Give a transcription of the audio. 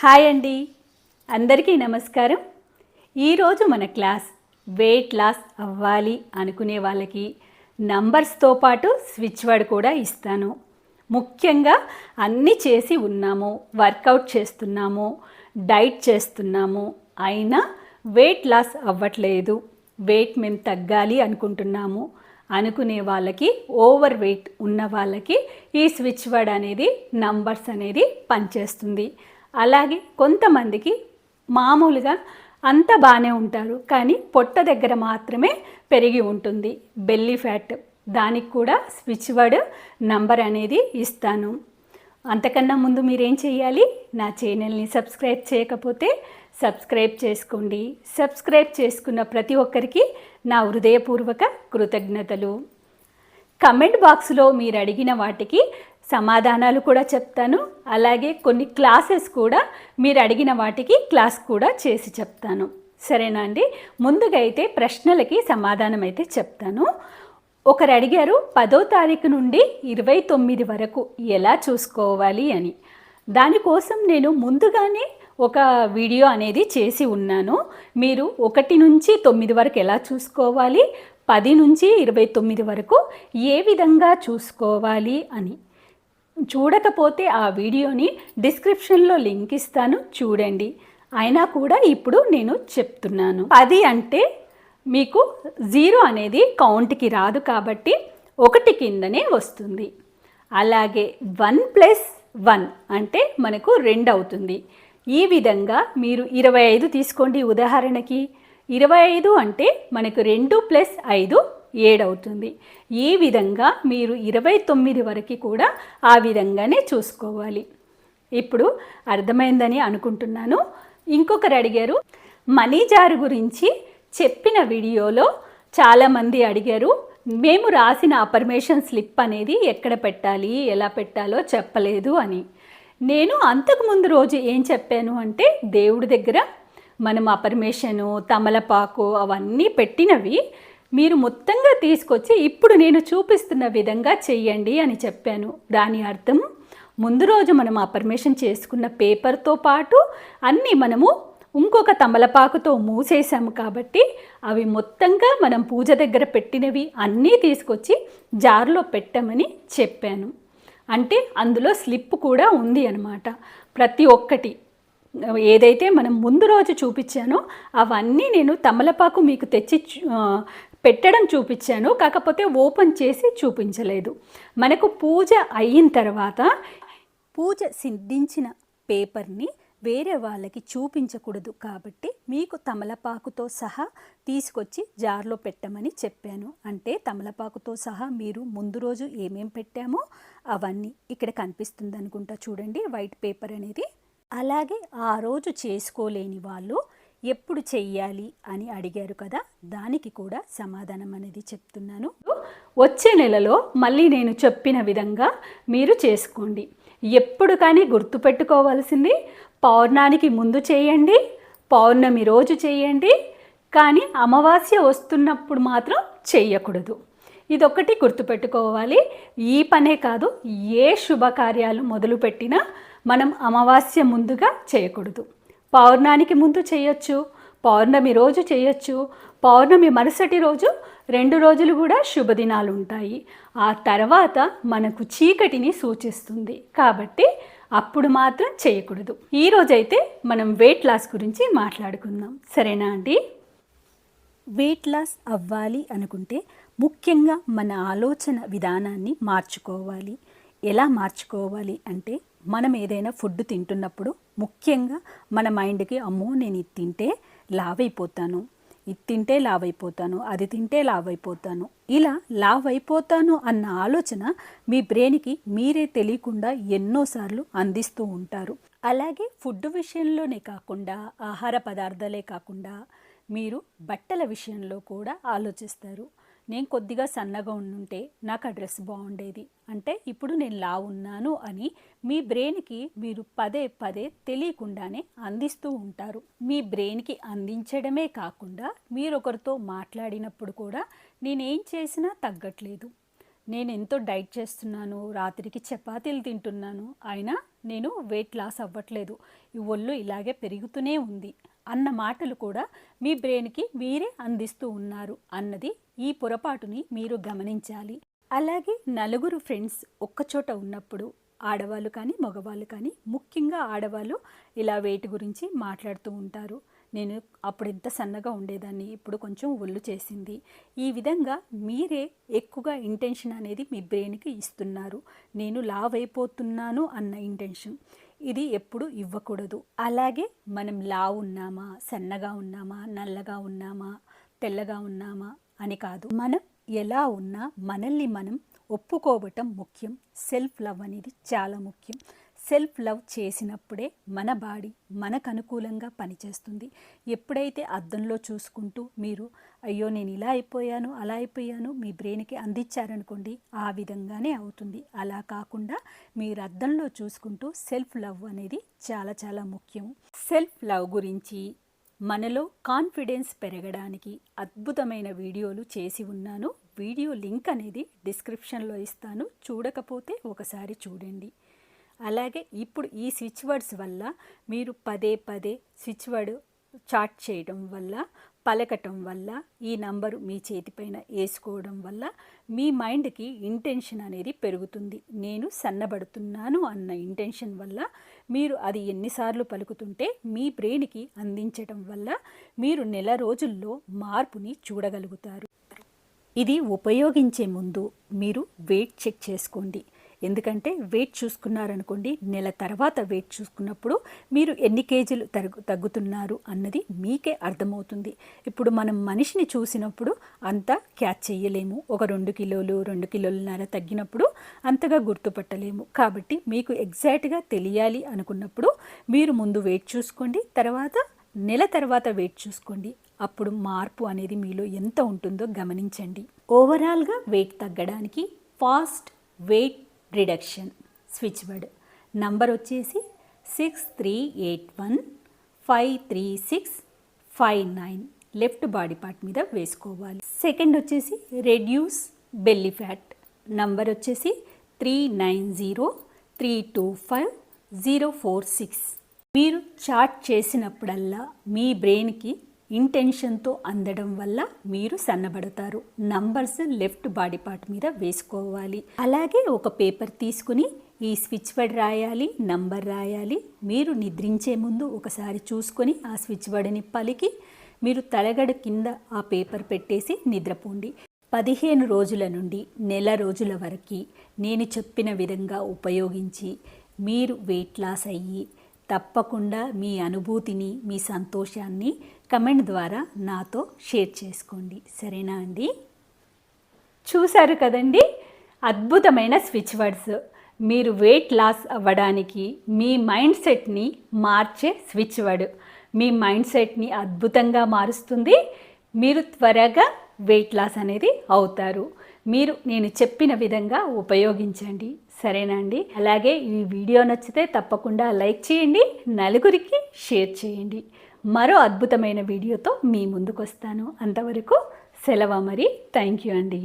Hi అండి. అందరికీ నమస్కారం. ఈరోజు మన క్లాస్ వెయిట్ లాస్ అవ్వాలి అనుకునే వాళ్ళకి నంబర్స్తో పాటు స్విచ్ వర్డ్ కూడా ఇస్తాను. ముఖ్యంగా అన్నీ చేసి ఉన్నాము వర్కౌట్ చేస్తున్నాము డైట్ చేస్తున్నాము. అయినా వెయిట్ లాస్ అవ్వట్లేదు. వెయిట్ మేము తగ్గాలి అనుకుంటున్నాము. అనుకునే వాళ్ళకి ఓవర్ వెయిట్ ఉన్న వాళ్ళకి ఈ స్విచ్ వర్డ్ అనేది నంబర్స్ అనేది పనిచేస్తుంది. అలాగే కొంతమందికి మామూలుగా అంత బాగానే ఉంటారు కానీ పొట్ట దగ్గర మాత్రమే పెరిగి ఉంటుంది. బెల్లీ ఫ్యాట్ దానికి కూడా స్విచ్ వర్డ్ నంబర్ అనేది ఇస్తాను. అంతకన్నా ముందు మీరేం చేయాలి నా ఛానల్ని సబ్స్క్రైబ్ చేయకపోతే సబ్స్క్రైబ్ చేసుకోండి. సబ్స్క్రైబ్ చేసుకున్న ప్రతి ఒక్కరికి నా హృదయపూర్వక కృతజ్ఞతలు. కమెంట్ బాక్స్లో మీరు అడిగిన వాటికి సమాధానాలు కూడా చెప్తాను. అలాగే కొన్ని క్లాసెస్ కూడా మీరు అడిగిన వాటికి క్లాస్ కూడా చేసి చెప్తాను. సరేనా అండి? ముందుగా అయితే ప్రశ్నలకి సమాధానం అయితే చెప్తాను. ఒకరు అడిగారు పదో తారీఖు నుండి ఇరవై తొమ్మిది వరకు ఎలా చూసుకోవాలి అని. దానికోసం నేను ముందుగానే ఒక వీడియో అనేది చేసి ఉన్నాను. మీరు ఒకటి నుంచి తొమ్మిది వరకు ఎలా చూసుకోవాలి? పది నుంచి ఇరవై తొమ్మిది వరకు ఏ విధంగా చూసుకోవాలి అని. చూడకపోతే ఆ వీడియోని డిస్క్రిప్షన్లో లింక్ ఇస్తాను చూడండి. అయినా కూడా ఇప్పుడు నేను చెప్తున్నాను. పది అంటే మీకు జీరో అనేది కౌంట్కి రాదు కాబట్టి ఒకటి కిందనే వస్తుంది. అలాగే వన్ ప్లస్ వన్ అంటే మనకు రెండు అవుతుంది. ఈ విధంగా మీరు ఇరవై ఐదు తీసుకోండి ఉదాహరణకి. ఇరవై ఐదు అంటే మనకు రెండు ప్లస్ ఐదు ఏడవుతుంది. ఈ విధంగా మీరు ఇరవై తొమ్మిది వరకు కూడా ఆ విధంగానే చూసుకోవాలి. ఇప్పుడు అర్థమైందని అనుకుంటున్నాను. ఇంకొకరు అడిగారు మనీ గురించి చెప్పిన వీడియోలో చాలామంది అడిగారు మేము రాసిన అపర్మేషన్ స్లిప్ అనేది ఎక్కడ పెట్టాలి ఎలా పెట్టాలో చెప్పలేదు అని. నేను అంతకుముందు రోజు ఏం చెప్పాను అంటే దేవుడి దగ్గర మనం అపర్మేషను తమలపాకు అవన్నీ పెట్టినవి మీరు మొత్తంగా తీసుకొచ్చి ఇప్పుడు నేను చూపిస్తున్న విధంగా చెయ్యండి అని చెప్పాను. దాని అర్థం ముందు రోజు మనం అపర్మేషన్ చేసుకున్న పేపర్తో పాటు అన్నీ మనము ఇంకొక తమలపాకుతో మూసేసాము కాబట్టి అవి మొత్తంగా మనం పూజ దగ్గర పెట్టినవి అన్నీ తీసుకొచ్చి జార్లో పెట్టమని చెప్పాను. అంటే అందులో స్లిప్ కూడా ఉంది అనమాట ప్రతి ఒక్కటి ఏదైతే మనం ముందు రోజు చూపించానో అవన్నీ నేను తమలపాకు మీకు తెచ్చి పెట్టడం చూపించాను కాకపోతే ఓపెన్ చేసి చూపించలేదు. మనకు పూజ అయిన తర్వాత పూజ సిద్ధించిన పేపర్ని వేరే వాళ్ళకి చూపించకూడదు కాబట్టి మీకు తమలపాకుతో సహా తీసుకొచ్చి జార్లో పెట్టమని చెప్పాను. అంటే తమలపాకుతో సహా మీరు ముందు రోజు ఏమేం పెట్టామో అవన్నీ ఇక్కడ కనిపిస్తుంది అనుకుంటా చూడండి వైట్ పేపర్ అనేది. అలాగే ఆ రోజు చేసుకోలేని వాళ్ళు ఎప్పుడు చెయ్యాలి అని అడిగారు కదా దానికి కూడా సమాధానం అనేది చెప్తున్నాను. వచ్చే నెలలో మళ్ళీ నేను చెప్పిన విధంగా మీరు చేసుకోండి. ఎప్పుడు కానీ గుర్తుపెట్టుకోవాల్సింది పౌర్ణానికి ముందు చేయండి పౌర్ణమి రోజు చేయండి కానీ అమావాస్య వస్తున్నప్పుడు మాత్రం చేయకూడదు ఇదొకటి గుర్తుపెట్టుకోవాలి. ఈ పనే కాదు ఏ శుభకార్యాలు మొదలుపెట్టినా మనం అమావాస్య ముందుగా చేయకూడదు. పౌర్ణానికి ముందు చేయొచ్చు పౌర్ణమి రోజు చేయొచ్చు పౌర్ణమి మరుసటి రోజు రెండు రోజులు కూడా శుభదినాలు ఉంటాయి. ఆ తర్వాత మనకు చీకటిని సూచిస్తుంది. కాబట్టి అప్పుడు మాత్రం చేయకూడదు. ఈరోజైతే మనం వెయిట్ లాస్ గురించి మాట్లాడుకుందాం. సరేనా అండి? వెయిట్ లాస్ అవ్వాలి అనుకుంటే ముఖ్యంగా మన ఆలోచన విధానాన్ని మార్చుకోవాలి. ఎలా మార్చుకోవాలి అంటే మనం ఏదైనా ఫుడ్ తింటున్నప్పుడు ముఖ్యంగా మన మైండ్కి అమ్మో నేను ఇది తింటే లావైపోతాను. ఇది తింటే లావైపోతాను. అది తింటే లావైపోతాను. ఇలా లావ్ అయిపోతాను అన్న ఆలోచన మీ బ్రెయిన్కి మీరే తెలియకుండా ఎన్నోసార్లు అందిస్తూ ఉంటారు. అలాగే ఫుడ్ విషయంలోనే కాకుండా ఆహార పదార్థాలే కాకుండా మీరు బట్టల విషయంలో కూడా ఆలోచిస్తారు. నేను కొద్దిగా సన్నగా ఉండుంటే నాకు ఆ డ్రెస్ బాగుండేది. అంటే ఇప్పుడు నేను లా ఉన్నాను అని మీ బ్రెయిన్కి మీరు పదే పదే తెలియకుండానే అందిస్తూ ఉంటారు. మీ బ్రెయిన్కి అందించడమే కాకుండా మీరు ఒకరితో మాట్లాడినప్పుడు కూడా నేనేం చేసినా తగ్గట్లేదు. నేను ఎంతో డైట్ చేస్తున్నాను రాత్రికి చపాతీలు తింటున్నాను అయినా నేను వెయిట్ లాస్ అవ్వట్లేదు. ఈ ఒళ్ళు ఇలాగే పెరుగుతూనే ఉంది. అన్న మాటలు కూడా మీ బ్రెయిన్కి మీరే అందిస్తూ ఉన్నారు అన్నది ఈ పొరపాటుని మీరు గమనించాలి. అలాగే నలుగురు ఫ్రెండ్స్ ఒక్కచోట ఉన్నప్పుడు ఆడవాళ్ళు కానీ మగవాళ్ళు కానీ ముఖ్యంగా ఆడవాళ్ళు ఇలా వెయిట్ గురించి మాట్లాడుతూ ఉంటారు. నేను అప్పుడు ఎంత సన్నగా ఉండేదాన్ని ఇప్పుడు కొంచెం ఒళ్ళు చేసింది. ఈ విధంగా మీరే ఎక్కువగా ఇంటెన్షన్ అనేది మీ బ్రెయిన్కి ఇస్తున్నారు. నేను లావ్ అయిపోతున్నాను అన్న ఇంటెన్షన్. ఇది ఎప్పుడు ఇవ్వకూడదు. అలాగే మనం లా ఉన్నామా సన్నగా ఉన్నామా నల్లగా ఉన్నామా తెల్లగా ఉన్నామా అని కాదు. మనం ఎలా ఉన్నా మనల్ని మనం ఒప్పుకోవటం ముఖ్యం. సెల్ఫ్ లవ్ అనేది చాలా ముఖ్యం. సెల్ఫ్ లవ్ చేసినప్పుడే మన బాడీ మనకు అనుకూలంగా పనిచేస్తుంది. ఎప్పుడైతే అద్దంలో చూసుకుంటూ మీరు అయ్యో నేను ఇలా అయిపోయాను అలా అయిపోయాను మీ బ్రెయిన్కి అందించారనుకోండి ఆ విధంగానే అవుతుంది. అలా కాకుండా మీరు అద్దంలో చూసుకుంటూ సెల్ఫ్ లవ్ అనేది చాలా చాలా ముఖ్యం. సెల్ఫ్ లవ్ గురించి మనలో కాన్ఫిడెన్స్ పెరగడానికి అద్భుతమైన వీడియోలు చేసి ఉన్నాను. వీడియో లింక్ అనేది డిస్క్రిప్షన్లో ఇస్తాను. చూడకపోతే ఒకసారి చూడండి. అలాగే ఇప్పుడు ఈ స్విచ్ వర్డ్స్ వల్ల మీరు పదే పదే స్విచ్ వర్డ్ చాట్ చేయడం వల్ల పలకటం వల్ల ఈ నంబరు మీ చేతిపైన వేసుకోవడం వల్ల మీ మైండ్కి ఇంటెన్షన్ అనేది పెరుగుతుంది. నేను సన్నబడుతున్నాను అన్న ఇంటెన్షన్ వల్ల మీరు అది ఎన్నిసార్లు పలుకుతుంటే మీ బ్రెయిన్కి అందించడం వల్ల మీరు నెల రోజుల్లో మార్పుని చూడగలుగుతారు. ఇది ఉపయోగించే ముందు మీరు వెయిట్ చెక్ చేసుకోండి. ఎందుకంటే వెయిట్ చూసుకున్నారనుకోండి నెల తర్వాత వెయిట్ చూసుకున్నప్పుడు మీరు ఎన్ని కేజీలు తగ్గు తగ్గుతున్నారు అన్నది మీకే అర్థమవుతుంది. ఇప్పుడు మనం మనిషిని చూసినప్పుడు అంత క్యాచ్ చేయలేము ఒక రెండు కిలోలు రెండు కిలోలన్నర తగ్గినప్పుడు అంతగా గుర్తుపట్టలేము. కాబట్టి మీకు ఎగ్జాక్ట్గా తెలియాలి అనుకున్నప్పుడు మీరు ముందు వెయిట్ చూసుకోండి తర్వాత నెల తర్వాత వెయిట్ చూసుకోండి. అప్పుడు మార్పు అనేది మీలో ఎంత ఉంటుందో గమనించండి. ఓవరాల్గా వెయిట్ తగ్గడానికి fast weight reduction switch word number వచ్చేసి six three eight one five three six five nine left body part మీద వేసుకోవాలి. సెకండ్ వచ్చేసి రెడ్యూస్ బెల్లీ ఫ్యాట్. నంబర్ వచ్చేసి three nine zero three two five zero four six మీరు chat చేసినప్పుడల్లా మీ బ్రెయిన్కి ఇంటెన్షన్తో అందడం వల్ల మీరు సన్నబడతారు. నంబర్స్ లెఫ్ట్ బాడీ పార్ట్ మీద వేసుకోవాలి. అలాగే ఒక పేపర్ తీసుకుని ఈ స్విచ్ వర్డ్ రాయాలి నంబర్ రాయాలి. మీరు నిద్రించే ముందు ఒకసారి చూసుకొని ఆ స్విచ్ వర్డ్ని పలికి మీరు తలగడ కింద ఆ పేపర్ పెట్టేసి నిద్రపోండి. పదిహేను రోజుల నుండి నెల రోజుల వరకు నేను చెప్పిన విధంగా ఉపయోగించి మీరు వెయిట్ లాస్ అయ్యి తప్పకుండా మీ అనుభూతిని మీ సంతోషాన్ని కమెంట్ ద్వారా నాతో షేర్ చేసుకోండి. సరేనా అండి? చూశారు కదండి? అద్భుతమైన స్విచ్ వర్డ్స్. మీరు వెయిట్ లాస్ అవ్వడానికి మీ మైండ్ సెట్ని మార్చే స్విచ్ వర్డ్. మీ మైండ్ సెట్ని అద్భుతంగా మారుస్తుంది. మీరు త్వరగా వెయిట్ లాస్ అనేది అవుతారు. మీరు నేను చెప్పిన విధంగా ఉపయోగించండి. సరేనండి అలాగే ఈ వీడియో నచ్చితే తప్పకుండా లైక్ చేయండి నలుగురికి షేర్ చేయండి. మరో అద్భుతమైన వీడియోతో మీ ముందుకు వస్తాను అంతవరకు సెలవు మరి థ్యాంక్ యూ అండి.